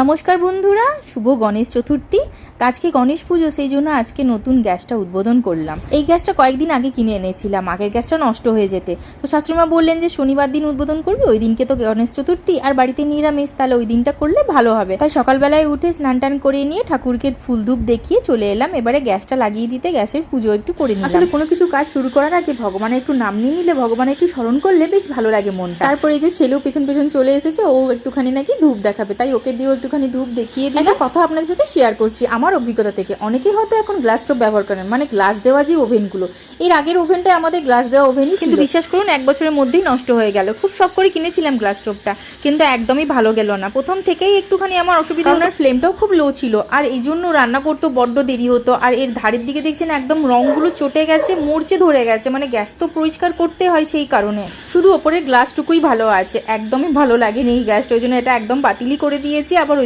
নমস্কার বন্ধুরা শুভ গণেশ চতুর্থী। আজকে গণেশ পুজো? সেই জন্য আজকে নতুন গ্যাসটা উদ্বোধন করলাম। এই গ্যাসটা কয়েকদিন আগে কিনে এনেছিলাম। আগের গ্যাসটা নষ্ট হয়ে যেতে। তো শাশুড়িমা বললেন যে শনিবার দিন উদ্বোধন করবে ওই দিনকে তো গণেশ চতুর্থী। আর বাড়িতে নিরামিষ তাহলে ওই দিনটা করলে ভালো হবে। তাই সকালবেলায় উঠে স্নান টান করে নিয়ে ঠাকুরকে ফুল ধূপ দেখিয়ে চলে এলাম। এবারে গ্যাসটা লাগিয়ে দিতে গ্যাসের পুজো একটু করে নিলাম। আসলে কোনো কিছু কাজ শুরু করার আগে ভগবানের একটু নাম নিয়ে নিলে ভগবানের একটু স্মরণ করলে বেশ ভালো লাগে মনটা। তারপরে এই যে ছেলেও পেছন পেছন চলে এসেছে ও একটুখানি নাকি ধূপ দেখাবে। তাই ওকে দিয়েও একটুখানি ধূপ দেখিয়ে দিলাম। কথা আপনাদের সাথে শেয়ার করছি। আমার অভিজ্ঞতা থেকে অনেকেই হয়তো এখন গ্লাস স্টোভ ব্যবহার করেন মানে গ্লাস দেওয়া যে ওভেনগুলো এর আগের ওভেনটা আমাদের গ্লাস দেওয়া ওভেনই কিন্তু বিশ্বাস করুন এক বছরের মধ্যেই নষ্ট হয়ে গেল। খুব শখ করে কিনেছিলাম গ্লাস স্টোভটা কিন্তু একদমই ভালো গেল না। প্রথম থেকেই একটুখানি আমার অসুবিধা ওনার ফ্লেমটাও খুব লো ছিল। আর এই জন্য রান্না করতে বড্ড দেরি হতো। আর এর ধারের দিকে দেখছেন একদম রঙগুলো চটে গেছে মরচে ধরে গেছে। মানে গ্যাস তো পরিষ্কার করতে হয় সেই কারণে। শুধু ওপরের গ্লাসটুকুই ভালো আছে। একদমই ভালো লাগেনি এই গ্যাসটা ওই জন্য এটা একদম বাতিলই করে দিয়েছি। আবার